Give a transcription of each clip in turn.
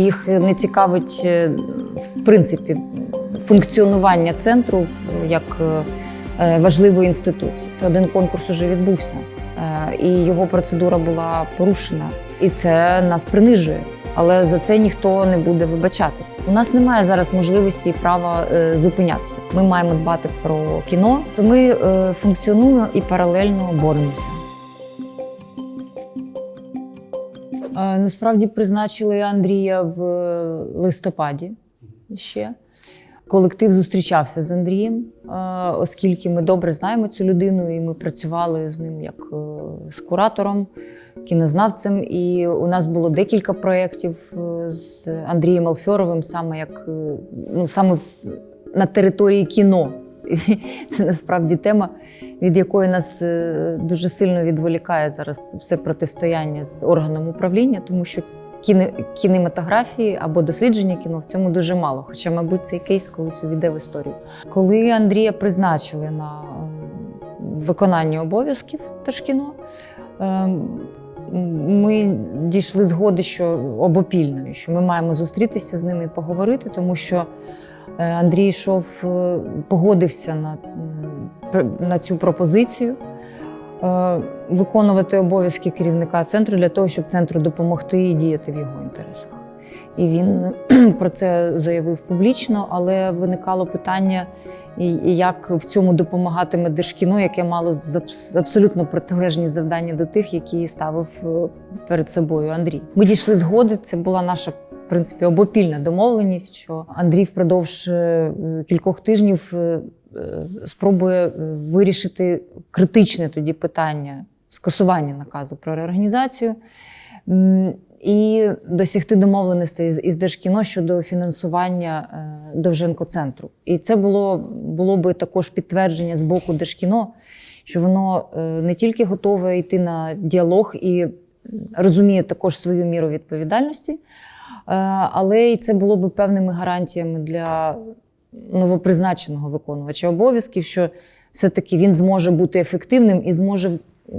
Їх не цікавить е, в принципі функціонування центру як е, е, важливої інституції. Один конкурс уже відбувся, і його процедура була порушена, і це нас принижує. Але за це ніхто не буде вибачатися. У нас немає зараз можливості і права зупинятися. Ми маємо дбати про кіно, то ми функціонуємо і паралельно боремося. Насправді призначили Андрія в е, листопаді ще. Колектив зустрічався з Андрієм, е, оскільки ми добре знаємо цю людину, і ми працювали з ним як е, з куратором, кінознавцем. І у нас було декілька проєктів з Андрієм Алфьоровим, саме як ну, саме на території кіно. Це насправді тема, від якої нас е, дуже сильно відволікає зараз все протистояння з органом управління, тому що кінематографії або дослідження кіно в цьому дуже мало. Хоча, мабуть, цей кейс колись увійде в історію. Коли Андрія призначили на е, виконання обов'язків Держкіно, е, ми дійшли згоди, що обопільної, що ми маємо зустрітися з ними і поговорити, тому що Андрій йшов, е, погодився на, на цю пропозицію. е, Виконувати обов'язки керівника центру для того, щоб центру допомогти і діяти в його інтересах. І він про це заявив публічно, але виникало питання, як в цьому допомагатиме Держкіно, яке мало абсолютно протилежні завдання до тих, які ставив е, перед собою Андрій. Ми дійшли згоди. Це була наша в принципі обопільна домовленість, що Андрій впродовж е, кількох тижнів е, е, спробує вирішити критичне тоді питання скасування наказу про реорганізацію. І досягти домовленостей із Держкіно щодо фінансування е, Довженко-центру. І це було, було би також підтвердження з боку Держкіно, що воно не тільки готове йти на діалог і розуміє також свою міру відповідальності, е, але і це було би певними гарантіями для новопризначеного виконувача обов'язків, що все-таки він зможе бути ефективним і зможе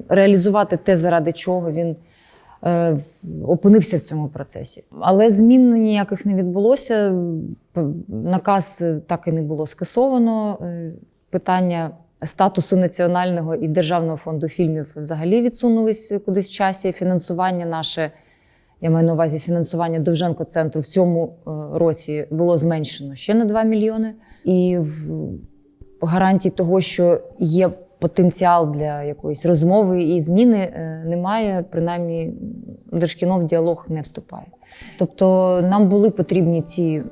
реалізувати те, заради чого він е, опинився в цьому процесі. Але змін ніяких не відбулося. Наказ так і не було скасовано. Е, Питання статусу національного і державного фонду фільмів взагалі відсунулись кудись в часі. Фінансування наше. Я маю на увазі фінансування Довженко центру в цьому е, році було зменшено ще на 2 мільйони. І в гарантій того, що є потенціал для якоїсь розмови і зміни, е, немає. Принаймні, Держкіно в діалог не вступає. Тобто нам були потрібні ці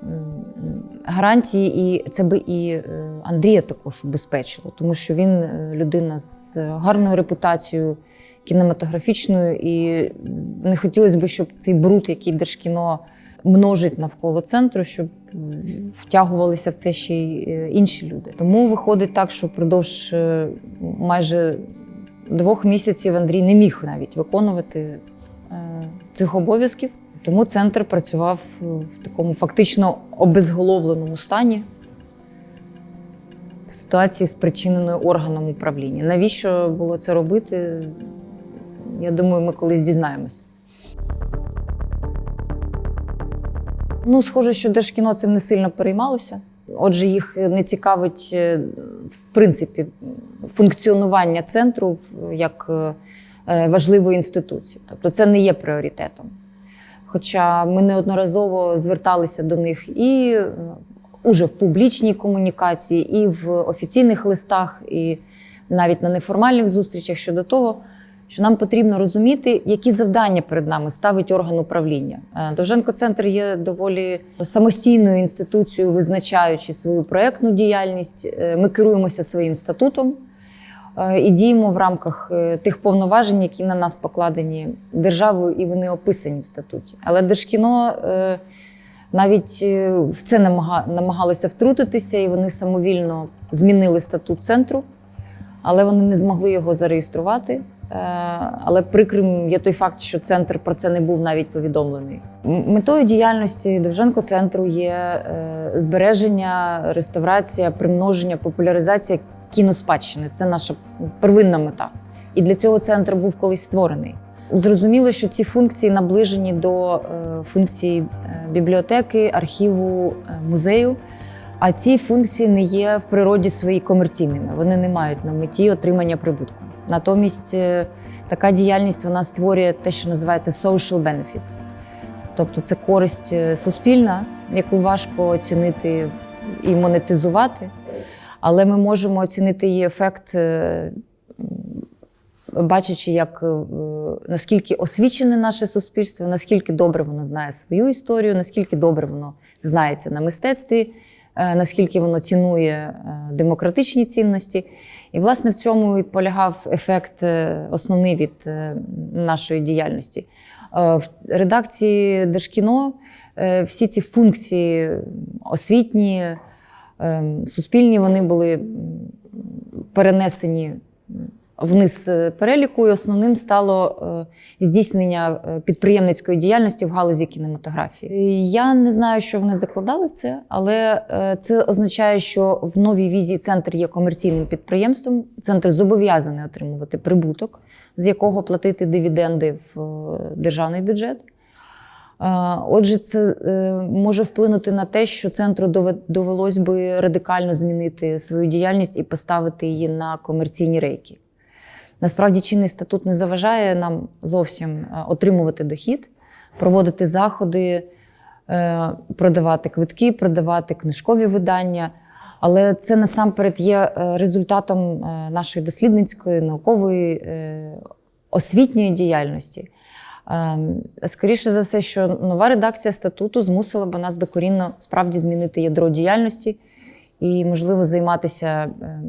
гарантії, і це би і е, Андрія також убезпечило, тому що він е, людина з гарною репутацією кінематографічною, і не хотілося б, щоб цей бруд, який Держкіно множить навколо центру, щоб втягувалися в це ще й е, інші люди. Тому виходить так, що впродовж е, майже двох місяців Андрій не міг навіть виконувати е, цих обов'язків. Тому центр працював в такому фактично обезголовленому стані в ситуації, спричиненою органом управління. Навіщо було це робити? Я думаю, ми колись дізнаємося. Ну, схоже, що Держкіно цим не сильно переймалося. Отже, їх не цікавить, е, в принципі, функціонування центру як е, е, важливої інституції. Тобто це не є пріоритетом. Хоча ми неодноразово зверталися до них і уже в публічній комунікації, і в офіційних листах, і навіть на неформальних зустрічах щодо того, що нам потрібно розуміти, які завдання перед нами ставить орган управління. Е, Довженко-центр є доволі самостійною інституцією, визначаючи свою проектну діяльність. Е, Ми керуємося своїм статутом е, і діємо в рамках тих повноважень, які на нас покладені державою, і вони описані в статуті. Але Держкіно навіть в це намагалося втрутитися, і вони самовільно змінили статут центру, але вони не змогли його зареєструвати. Е, Але прикрим є той факт, що центр про це не був навіть повідомлений. Метою діяльності Довженко центру є е, збереження, реставрація, примноження, популяризація кіноспадщини. Це наша первинна мета. І для цього центр був колись створений. Зрозуміло, що ці функції наближені до е, функцій бібліотеки, архіву, музею. А ці функції не є в природі своїй комерційними. Вони не мають на меті отримання прибутку. Натомість е, така діяльність вона створює те, що називається social benefit. Тобто це користь е, суспільна, яку важко оцінити і монетизувати, але ми можемо оцінити її ефект, е, бачачи, як е, наскільки освічене наше суспільство, наскільки добре воно знає свою історію, наскільки добре воно знається на мистецтві, наскільки воно цінує е, демократичні цінності. І, власне, в цьому і полягав ефект е, основний від е, нашої діяльності. Е, В редакції Держкіно е, всі ці функції освітні, е, суспільні, вони були перенесені вниз е, переліку, і основним стало е, здійснення е, підприємницької діяльності в галузі кінематографії. Я не знаю, що вони закладали в це, але це означає, що в новій візії центр є комерційним підприємством. Центр зобов'язаний отримувати прибуток, з якого платити дивіденди в державний бюджет. Отже, це може вплинути на те, що центру дове- довелось би радикально змінити свою діяльність і поставити її на комерційні рейки. Насправді, чинний статут не заважає нам зовсім е, отримувати дохід, проводити заходи, е, продавати квитки, продавати книжкові видання. Але це насамперед є е, результатом нашої дослідницької, наукової, освітньої діяльності. Ем, Скоріше за все, що нова редакція статуту змусила б нас докорінно справді змінити ядро діяльності і, можливо, займатися, е,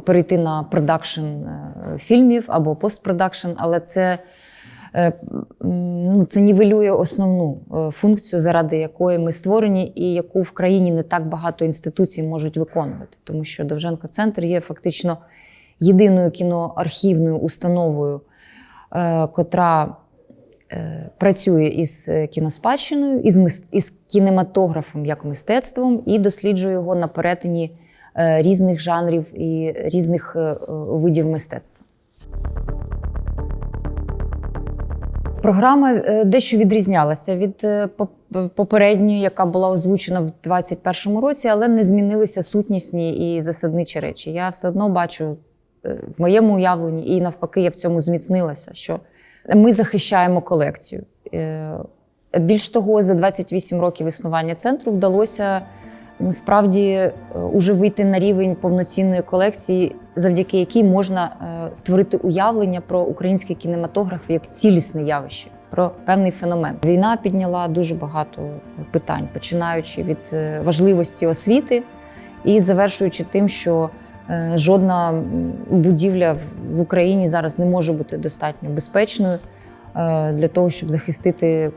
перейти на продакшн е, фільмів або постпродакшн, але це, е, ну, це нівелює основну е, функцію, заради якої ми створені, і яку в країні не так багато інституцій можуть виконувати. Тому що Довженко Центр є фактично єдиною кіноархівною установою, котра працює із кіноспадщиною, із, із кінематографом як мистецтвом і досліджує його на перетині різних жанрів і різних е, е, видів мистецтва. Програма е, дещо відрізнялася від е, попередньої, яка була озвучена в 2021 році, але не змінилися сутнісні і засадничі речі. Я все одно бачу е, в моєму уявленні, і навпаки, я в цьому зміцнилася, що ми захищаємо колекцію. Е, Більш того, за 28 років існування центру вдалося насправді е, уже вийти на рівень повноцінної колекції, завдяки якій можна е, створити уявлення про український кінематограф як цілісне явище, про певний феномен. Війна підняла дуже багато питань, починаючи від е, важливості освіти і завершуючи тим, що жодна будівля в- Україні зараз не може бути достатньо безпечною для того, щоб захистити е,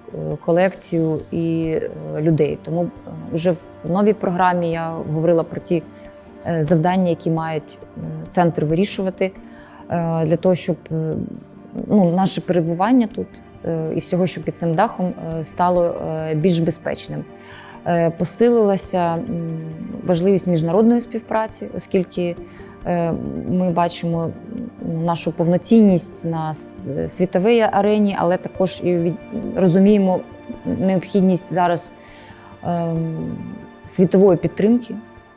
колекцію і е, людей. Тому е, вже в новій програмі я говорила про ті е, завдання, які мають е, центр вирішувати е, для того, щоб е, ну, наше перебування тут е, і всього, що під цим дахом е, стало е, більш безпечним. Е, Посилилася важливість міжнародної співпраці, оскільки е, ми бачимо нашу повноцінність на світовій арені, але також і від- розуміємо необхідність зараз ем, світової підтримки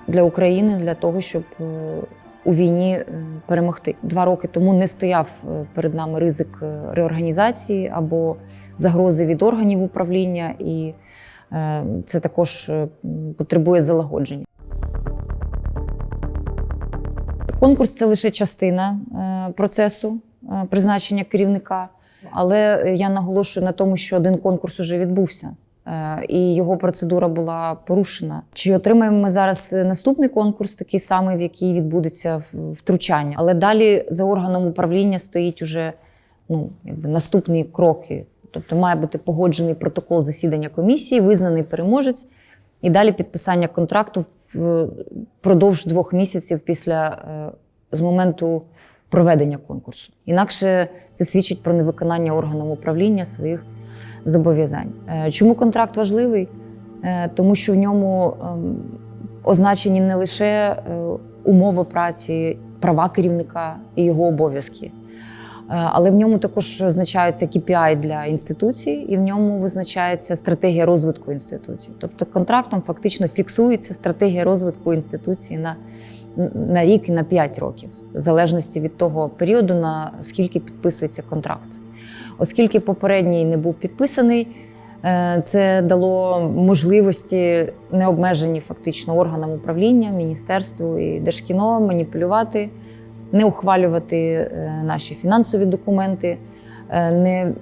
для України для того, щоб е, у війні е, перемогти. Два роки тому не стояв е, перед нами ризик е, реорганізації або загрози від органів управління, і е, це також е, потребує залагодження. Конкурс це лише частина е, процесу е, призначення керівника. Але я наголошую на тому, що один конкурс уже відбувся, е, і його процедура була порушена. Чи отримаємо ми зараз наступний конкурс, такий самий, в який відбудеться втручання? Але далі за органом управління стоїть уже ну, якби наступні кроки. Тобто має бути погоджений протокол засідання комісії, визнаний переможець, і далі підписання контракту впродовж двох місяців після е, з моменту проведення конкурсу. Інакше це свідчить про невиконання органом управління своїх зобов'язань. Е, Чому контракт важливий? Е, Тому що в ньому ем, означені не лише е, умови праці, права керівника і його обов'язки, Але в ньому також визначаються KPI для інституцій, і в ньому визначається стратегія розвитку інституцій. Тобто контрактом фактично фіксується стратегія розвитку інституції на, на рік і на 5 років, в залежності від того періоду, на скільки підписується контракт. Оскільки попередній не був підписаний, е, це дало можливості необмежені фактично органам управління, міністерству і держкіно маніпулювати, не ухвалювати е, наші фінансові документи, е, не,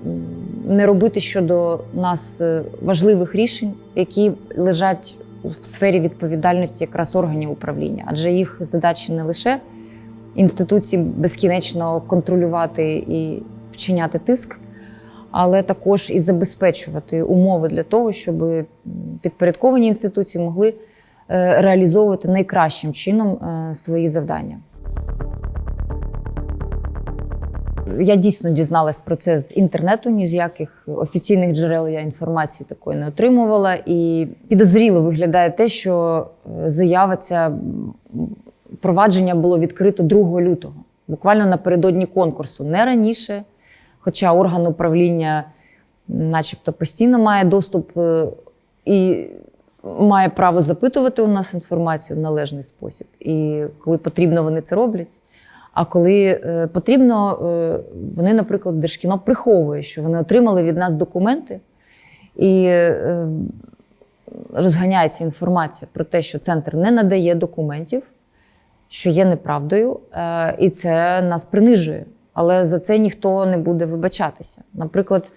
не робити щодо нас е, важливих рішень, які лежать в сфері відповідальності якраз органів управління, адже їх задачі не лише інституції безкінечно контролювати і вчиняти тиск, але також і забезпечувати умови для того, щоб підпорядковані інституції могли реалізовувати найкращим чином свої завдання. Я дійсно дізналась про це з інтернету, ні з яких офіційних джерел я інформації такої не отримувала. І підозріло виглядає те, що е, заява ця провадження було відкрито 2 лютого, буквально напередодні конкурсу, не раніше. Хоча орган управління, начебто, постійно має доступ е, і має право запитувати у нас інформацію в належний спосіб. І коли потрібно, вони це роблять. А коли е, потрібно, е, вони, наприклад, Держкіно приховує, що вони отримали від нас документи, і е, розганяється інформація про те, що центр не надає документів, що є неправдою, і це нас принижує. Але за це ніхто не буде вибачатися. Наприклад,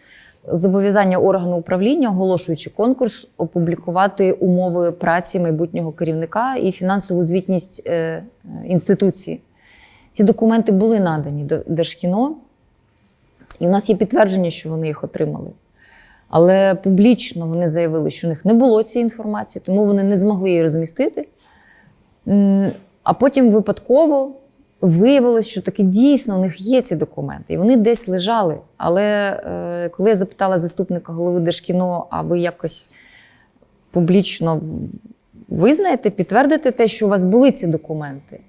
зобов'язання органу управління, оголошуючи конкурс, опублікувати умови праці майбутнього керівника і фінансову звітність інституції. Ці документи були надані до Держкіно, і в нас є підтвердження, що вони їх отримали. Але публічно вони заявили, що у них не було цієї інформації, тому вони не змогли її розмістити. А потім випадково виявилось, що таки дійсно у них є ці документи, і вони десь лежали. Але е, коли я запитала заступника голови Держкіно, а ви якось публічно визнаєте, підтвердите те, що у вас були ці документи?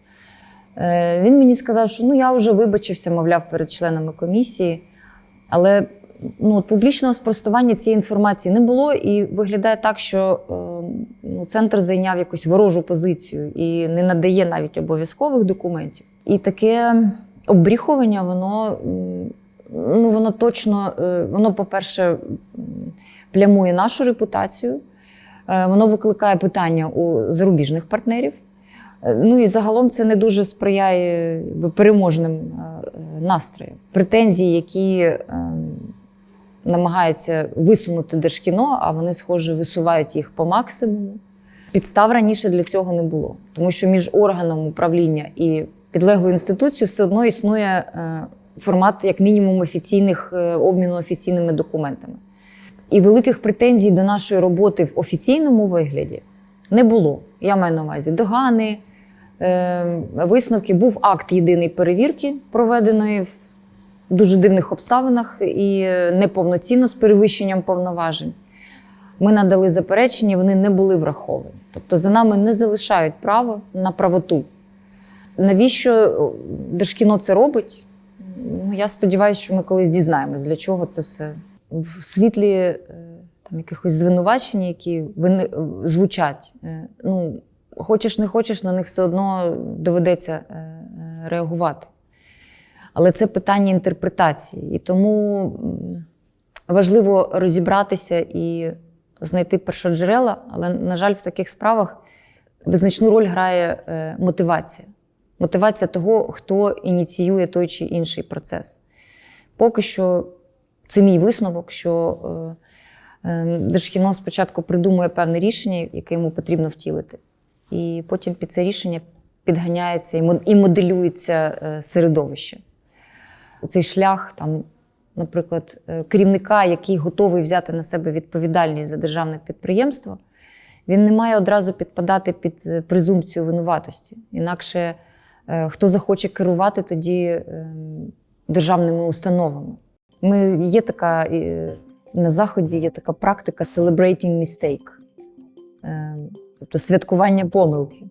Е, Він мені сказав, що ну я вже вибачився, мовляв, перед членами комісії, але ну, публічного спростування цієї інформації не було, і виглядає так, що е, ну, центр зайняв якусь ворожу позицію і не надає навіть обов'язкових документів. І таке обріхування, воно, ну, воно точно, е, воно, по-перше, плямує нашу репутацію, воно викликає питання у зарубіжних партнерів. Ну і загалом це не дуже сприяє переможним е, е, настроям. Претензії, які е, намагається висунути Держкіно, а вони, схоже, висувають їх по максимуму. Підстав раніше для цього не було, тому що між органом управління і підлеглою інституцією все одно існує е, формат, як мінімум, офіційних обміну офіційними документами. І великих претензій до нашої роботи в офіційному вигляді не було. Я маю на увазі догани, висновки. Був акт єдиної перевірки, проведеної в дуже дивних обставинах і е, неповноцінно з перевищенням повноважень. Ми надали заперечення, вони не були враховані. Тобто за нами не залишають право на правоту. Навіщо Держкіно це робить? Ну, я сподіваюся, що ми колись дізнаємось, для чого це все. В світлі е, там, якихось звинувачень, які е, звучать. е, Ну, хочеш не хочеш, на них все одно доведеться е, е, реагувати. Але це питання інтерпретації. І тому важливо розібратися і знайти першоджерела, але, на жаль, в таких справах визначну роль грає е, мотивація. Мотивація того, хто ініціює той чи інший процес. Поки що це мій висновок, що е, е, Держкіно спочатку придумує певне рішення, яке йому потрібно втілити. І потім під це рішення підганяється і моделюється е, середовище. Цей шлях, там, наприклад, е, керівника, який готовий взяти на себе відповідальність за державне підприємство, він не має одразу підпадати під е, презумпцію винуватості. Інакше хто захоче керувати тоді е, державними установами. Ми, є така, на Заході є така практика celebrating mistake, е, тобто святкування помилки.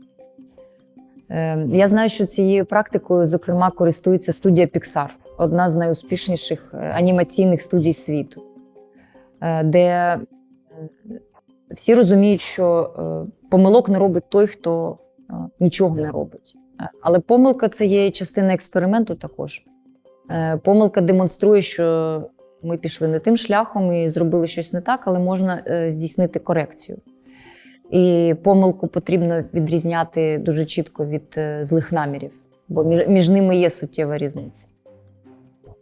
Е, Я знаю, що цією практикою, зокрема, користується студія Pixar. одна з найуспішніших е, анімаційних студій світу, е, де всі розуміють, що помилок не робить той, хто нічого не робить. Але помилка це є частина експерименту також. Помилка демонструє, що ми пішли не тим шляхом і зробили щось не так, але можна здійснити корекцію. І помилку потрібно відрізняти дуже чітко від е, злих намірів, бо між- ними є суттєва різниця.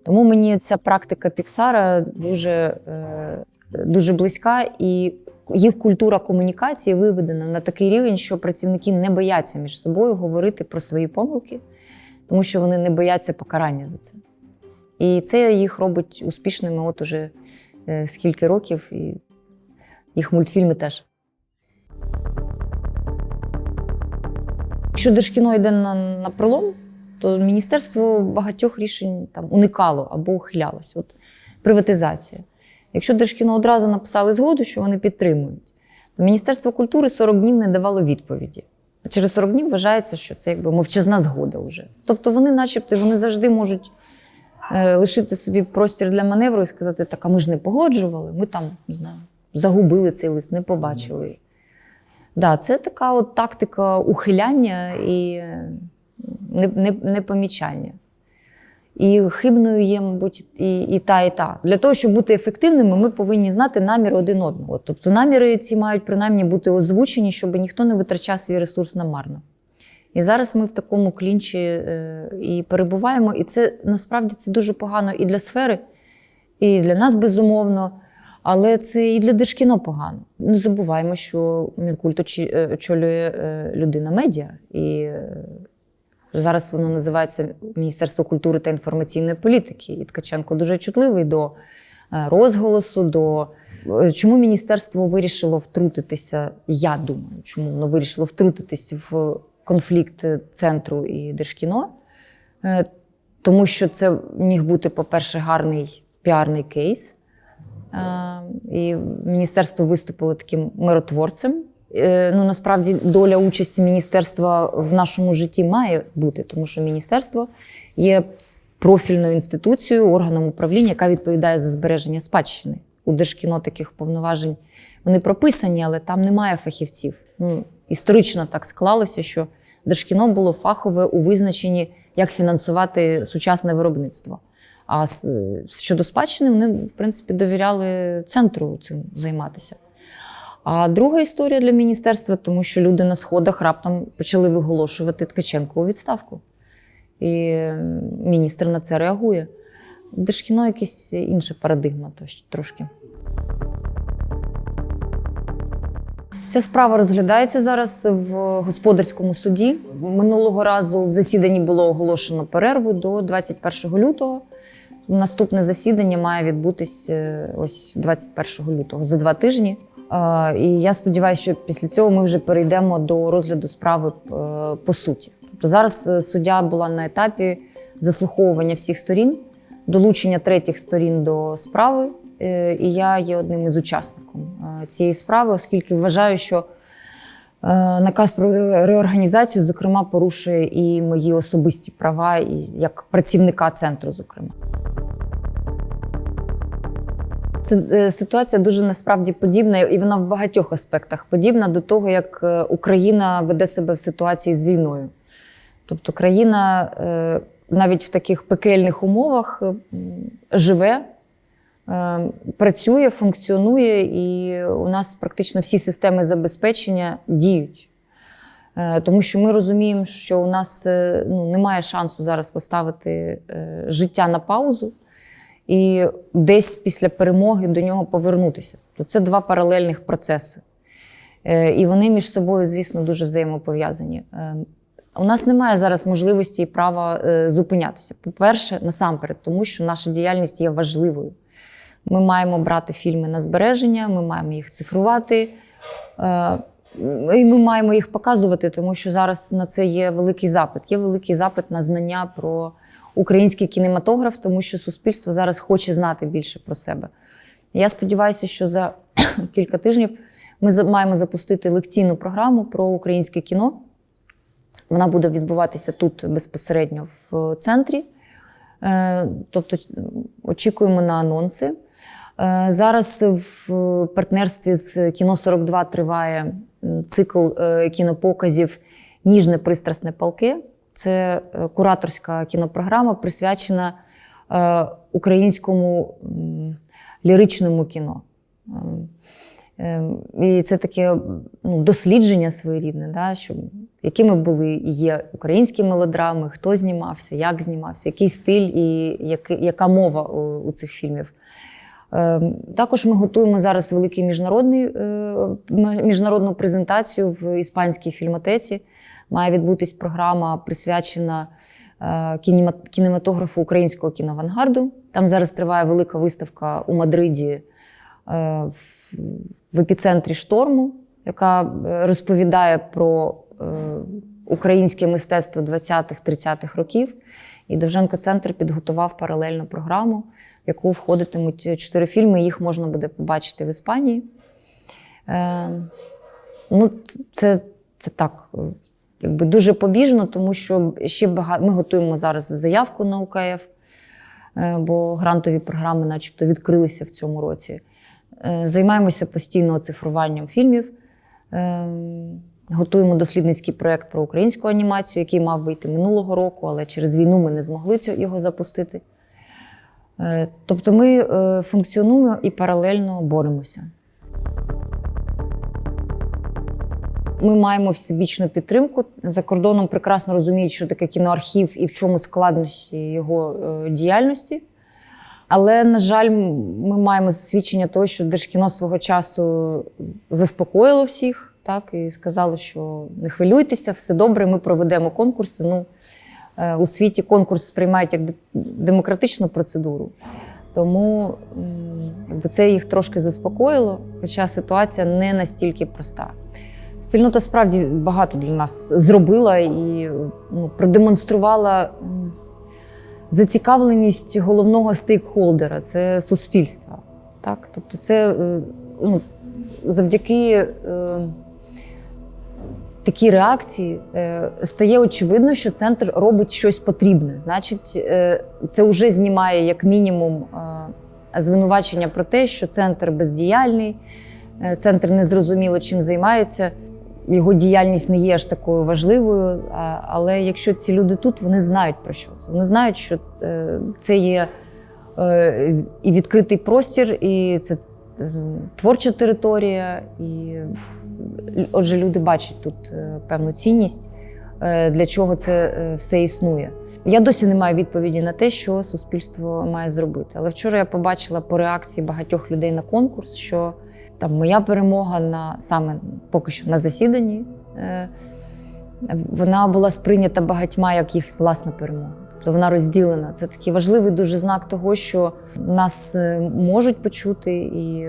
Тому мені ця практика Піксара дуже, е, дуже близька, і їх культура комунікації виведена на такий рівень, що працівники не бояться між собою говорити про свої помилки, тому що вони не бояться покарання за це. І це їх робить успішними от уже е, скільки років, і їх мультфільми теж. Якщо Держкіно йде на, на пролом, то міністерство багатьох рішень там уникало або ухилялось. От приватизація. Якщо Держкіно одразу написали згоду, що вони підтримують, то Міністерство культури 40 днів не давало відповіді. А через 40 днів вважається, що це якби мовчазна згода вже. Тобто вони, начебто, вони завжди можуть е, лишити собі простір для маневру і сказати, так, а ми ж не погоджували, ми там не знаю, загубили цей лист, не побачили. Да, це така от тактика ухиляння і е, не- не- непомічання. І хибною є, мабуть, і, і та, і та. Для того, щоб бути ефективними, ми повинні знати наміри один одного. Тобто наміри ці мають принаймні бути озвучені, щоб ніхто не витрачав свій ресурс намарно. І зараз ми в такому клінчі е, і перебуваємо. І це насправді це дуже погано і для сфери, і для нас безумовно. Але це і для Держкіно погано. Не забуваємо, що Мінкульт е, очолює е, людина медіа, і е, зараз воно називається Міністерство культури та інформаційної політики. І Ткаченко дуже чутливий до розголосу. до Чому міністерство вирішило втрутитися? Я думаю, чому воно вирішило втрутитися в конфлікт центру і Держкіно? Тому що це міг бути, по-перше, гарний піарний кейс. Е, І міністерство виступило таким миротворцем. Е, Ну, насправді доля участі міністерства в нашому житті має бути, тому що міністерство є профільною інституцією, органом управління, яка відповідає за збереження спадщини. У Держкіно таких повноважень вони прописані, але там немає фахівців. Ну, історично так склалося, що Держкіно було фахове у визначенні, як фінансувати сучасне виробництво. А щодо спадщини, вони, в принципі, довіряли центру цим займатися. А друга історія для міністерства, тому що люди на сходах раптом почали виголошувати Ткаченко у відставку. І міністр на це реагує. Держкіно якась інша парадигма трошки. Ця справа розглядається зараз в господарському суді. Минулого разу в засіданні було оголошено перерву до 21 лютого. Наступне засідання має відбутись е, ось 21 лютого за два тижні. Е, І я сподіваюся, що після цього ми вже перейдемо до розгляду справи е, по суті. Тобто зараз суддя була на етапі заслуховування всіх сторін, долучення третіх сторін до справи. І я є одним із учасником цієї справи, оскільки вважаю, що Наказ про реорганізацію, зокрема, порушує і мої особисті права, і як працівника центру, зокрема. Це е, ситуація дуже насправді подібна, і вона в багатьох аспектах подібна до того, як е, Україна веде себе в ситуації з війною. Тобто країна е, навіть в таких пекельних умовах живе, працює, функціонує, і у нас практично всі системи забезпечення діють. Тому що ми розуміємо, що у нас ну, немає шансу зараз поставити життя на паузу і десь після перемоги до нього повернутися. То це два паралельних процеси. Е, І вони між собою, звісно, дуже взаємопов'язані. Е, У нас немає зараз можливості і права е, зупинятися. По-перше, насамперед, тому що наша діяльність є важливою. Ми маємо брати фільми на збереження, ми маємо їх цифрувати. І ми маємо їх показувати, тому що зараз на це є великий запит. Є великий запит на знання про український кінематограф, тому що суспільство зараз хоче знати більше про себе. Я сподіваюся, що за кілька тижнів ми маємо запустити лекційну програму про українське кіно. Вона буде відбуватися тут безпосередньо в центрі. Е, Тобто очікуємо на анонси. Е, Зараз в партнерстві з кіно 42 триває цикл е, кінопоказів Ніжне пристрасне палки. Це е, кураторська кінопрограма, присвячена е, українському ліричному кіно. Е, е, І це таке ну, дослідження своєрідне, да, що, якими були і є українські мелодрами, хто знімався, як знімався, який стиль і який, яка мова у, у цих фільмів. Е, Також ми готуємо зараз міжнародний, е, міжнародну презентацію в іспанській фільмотеці. Має відбутись програма, присвячена е, кінематографу українського кіноавангарду. Там зараз триває велика виставка у Мадриді е, в, епіцентрі шторму, яка е, розповідає про українське мистецтво 20-30-х років. І Довженко Центр підготував паралельну програму, в яку входитимуть чотири фільми. Їх можна буде побачити в Іспанії. Ну, це, це так, якби дуже побіжно, тому що ще багато. Ми готуємо зараз заявку на УКФ, е, бо грантові програми, начебто, відкрилися в цьому році. Е, Займаємося постійно оцифруванням фільмів. Е, Готуємо дослідницький проєкт про українську анімацію, який мав вийти минулого року, але через війну ми не змогли його запустити. Тобто ми функціонуємо і паралельно боремося. Ми маємо всебічну підтримку. За кордоном прекрасно розуміють, що таке кіноархів і в чому складності його е, діяльності. Але, на жаль, ми маємо свідчення того, що Держкіно свого часу заспокоїло всіх, так, і сказало, що не хвилюйтеся, все добре, ми проведемо конкурси. Ну, е, у світі конкурс сприймають як демократичну процедуру. Тому це їх трошки заспокоїло, хоча ситуація не настільки проста. Спільнота справді багато для нас зробила і ну, продемонструвала зацікавленість головного стейкхолдера це суспільство. Так? Тобто, це е, ну, завдяки е, такій реакції е, стає очевидно, що центр робить щось потрібне. Значить, е, це вже знімає як мінімум е, звинувачення про те, що центр бездіяльний, е, центр незрозуміло чим займається. Його діяльність не є аж такою важливою. Але якщо ці люди тут, вони знають про що це. Вони знають, що е, це є е, і відкритий простір, і це е, творча територія. І отже, люди бачать тут е, певну цінність, е, для чого це е, все існує. Я досі не маю відповіді на те, що суспільство має зробити. Але вчора я побачила по реакції багатьох людей на конкурс, що там моя перемога на саме поки що на засіданні. е, Вона була сприйнята багатьма як їх власна перемога. Тобто вона розділена. Це такий важливий дуже знак того, що нас е, можуть почути, і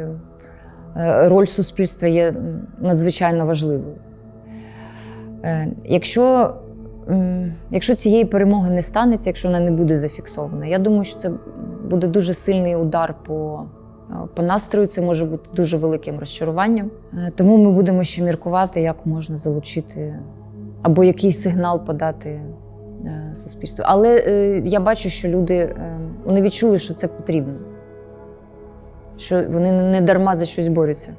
е, роль суспільства є надзвичайно важливою. Якщо, якщо цієї перемоги не станеться, якщо вона не буде зафіксована, я думаю, що це буде дуже сильний удар по, по настрою. Це може бути дуже великим розчаруванням. Е, Тому ми будемо ще міркувати, як можна залучити або який сигнал подати е, суспільству. Але е, я бачу, що люди е, вони відчули, що це потрібно, що вони не дарма за щось борються.